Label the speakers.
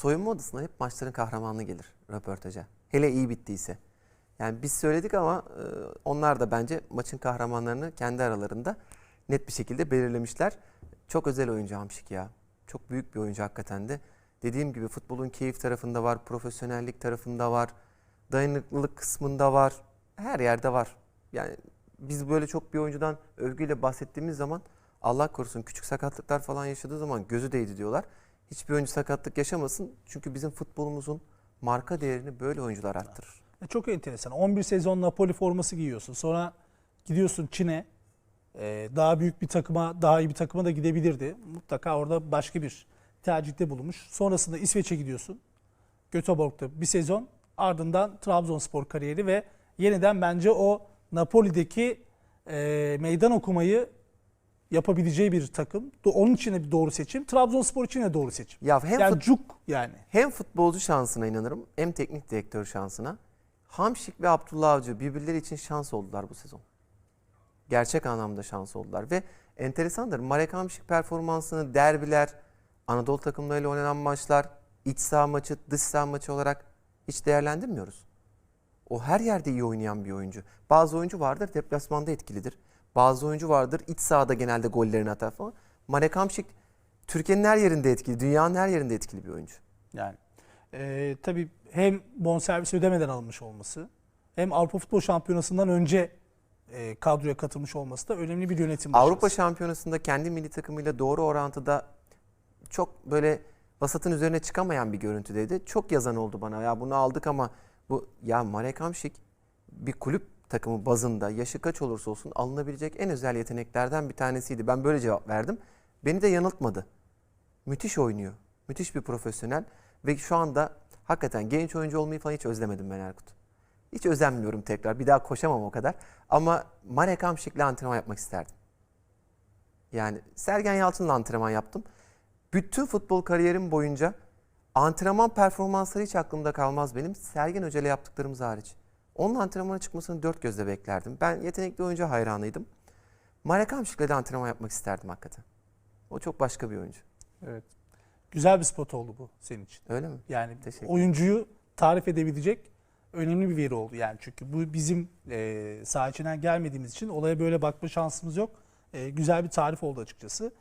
Speaker 1: soyunma odasına hep maçların kahramanı gelir röportaja. Hele iyi bittiyse. Yani biz söyledik ama e, onlar da bence maçın kahramanlarını kendi aralarında net bir şekilde belirlemişler. Çok özel oyuncu Hamşik ya. Çok büyük bir oyuncu hakikaten de. Dediğim gibi futbolun keyif tarafında var, profesyonellik tarafında var, dayanıklılık kısmında var. Her yerde var. Yani biz böyle çok bir oyuncudan övgüyle bahsettiğimiz zaman Allah korusun küçük sakatlıklar falan yaşadığı zaman gözü değdi diyorlar. Hiçbir oyuncu sakatlık yaşamasın. Çünkü bizim futbolumuzun marka değerini böyle oyuncular arttırır.
Speaker 2: E, Çok enteresan. 11 sezon Napoli forması giyiyorsun. Sonra gidiyorsun Çin'e. E, Daha büyük bir takıma, daha iyi bir takıma da gidebilirdi. Mutlaka orada başka bir tercihte bulunmuş. Sonrasında İsveç'e gidiyorsun. Göteborg'da bir sezon. Ardından Trabzonspor kariyeri ve yeniden bence o Napoli'deki e, meydan okumayı yapabileceği bir takım. Onun için de bir doğru seçim. Trabzonspor için de doğru seçim.
Speaker 1: Ya hem
Speaker 2: yani cuk yani.
Speaker 1: hem futbolcu şansına inanırım hem teknik direktör şansına. Hamşik ve Abdullah Avcı birbirleri için şans oldular bu sezon. Gerçek anlamda şans oldular ve enteresandır. Marek Hamşik performansını derbiler, Anadolu takımlarıyla oynanan maçlar, iç saha maçı, dış saha maçı olarak hiç değerlendirmiyoruz. O her yerde iyi oynayan bir oyuncu. Bazı oyuncu vardır deplasmanda etkilidir. Bazı oyuncu vardır iç sahada genelde gollerini atar falan. Marek Hamşik Türkiye'nin her yerinde etkili, dünyanın her yerinde etkili bir oyuncu.
Speaker 2: Yani e, tabii hem bonservis ödemeden alınmış olması hem Avrupa Futbol Şampiyonası'ndan önce e, kadroya katılmış olması da önemli bir yönetim
Speaker 1: Avrupa
Speaker 2: başarısı.
Speaker 1: Şampiyonası'nda kendi milli takımıyla doğru orantıda çok böyle vasatın üzerine çıkamayan bir görüntüdeydi. Çok yazan oldu bana. Ya bunu aldık ama bu ya Marek Hamšík bir kulüp takımı bazında yaşı kaç olursa olsun alınabilecek en özel yeteneklerden bir tanesiydi. Ben böyle cevap verdim. Beni de yanıltmadı. Müthiş oynuyor. Müthiş bir profesyonel ve şu anda hakikaten genç oyuncu olmayı falan hiç özlemedim ben Erkut. Hiç özenmiyorum tekrar. Bir daha koşamam o kadar. Ama Marek Hamšík'le antrenman yapmak isterdim. Yani Sergen Yalçın'la antrenman yaptım. Bütün futbol kariyerim boyunca antrenman performansları hiç aklımda kalmaz benim. Sergen Hoca ile yaptıklarımız hariç. Onun antrenmana çıkmasını dört gözle beklerdim. Ben yetenekli oyuncu hayranıydım. Marek Hamšík'le de antrenman yapmak isterdim hakikaten. O çok başka bir oyuncu.
Speaker 2: Evet. Güzel bir spot oldu bu senin için.
Speaker 1: Öyle mi?
Speaker 2: Yani
Speaker 1: Teşekkür
Speaker 2: oyuncuyu tarif edebilecek önemli bir veri oldu. Yani çünkü bu bizim e, saha içinden gelmediğimiz için olaya böyle bakma şansımız yok. E, güzel bir tarif oldu açıkçası.